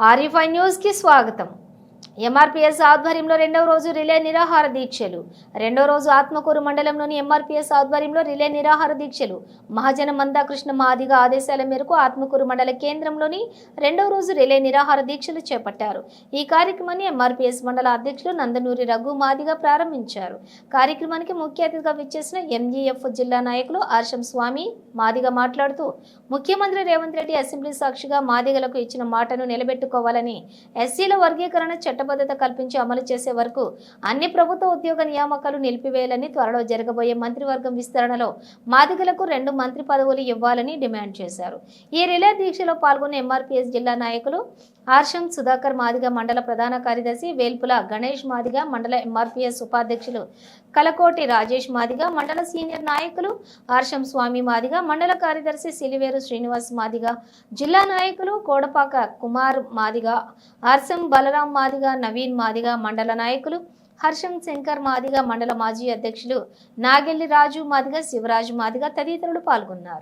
ఆర్యఫై న్యూస్కి స్వాగతం. ఎంఆర్పీఎస్ ఆధ్వర్యంలో రెండవ రోజు రిలే నిరాహార దీక్షలు. రెండో రోజు ఆత్మకూరు మండలంలోని ఎంఆర్పీఎస్ ఆధ్వర్యంలో రిలే నిరాహార దీక్షలు. మహాజన మందాకృష్ణ మాదిగ ఆదేశాల మేరకు ఆత్మకూరు మండల కేంద్రంలోని రెండవ రోజు రిలే నిరాహార దీక్షలు చేపట్టారు. ఈ కార్యక్రమాన్ని ఎంఆర్పీఎస్ మండల అధ్యక్షులు నందనూరి రఘు మాదిగ ప్రారంభించారు. కార్యక్రమానికి ముఖ్య అతిథిగా విచ్చేసిన ఎంజీఎఫ్ జిల్లా నాయకులు హర్షం స్వామి మాదిగ మాట్లాడుతూ ముఖ్యమంత్రి రేవంత్ రెడ్డి అసెంబ్లీ సాక్షిగా మాదిగలకు ఇచ్చిన మాటను నిలబెట్టుకోవాలని ఎస్సీల వర్గీకరణ చట్టబద్ధత కల్పించి అమలు చేసే వరకు అన్ని ప్రభుత్వ ఉద్యోగ నియామకాలు నిలిపివేయాలని త్వరలో జరగబోయే మంత్రివర్గం విస్తరణలో మాదిగలకు రెండు మంత్రి పదవులు ఇవ్వాలని డిమాండ్ చేశారు. ఈ రిలే దీక్షలో పాల్గొన్న ఎంఆర్పీఎస్ జిల్లా నాయకులు హర్షం సుధాకర్ మాదిగ మండల ప్రధాన కార్యదర్శి వేల్పుల గణేష్ మాదిగ మండల ఎంఆర్పీఎస్ ఉపాధ్యక్షులు కలకోటి రాజేష్ మాదిగ మండల సీనియర్ నాయకులు హర్షం స్వామి మాదిగ మండల కార్యదర్శి సిలివేరు శ్రీనివాస్ మాదిగ జిల్లా నాయకులు కోడపాక కుమార్ మాదిగ హర్షం బలరాం మాదిగ నవీన్ మాదిగ మండల నాయకులు హర్షం శంకర్ మాదిగ మండల మాజీ అధ్యక్షులు నాగెల్లి రాజు మాదిగ శివరాజు మాదిగ తదితరులు పాల్గొన్నారు.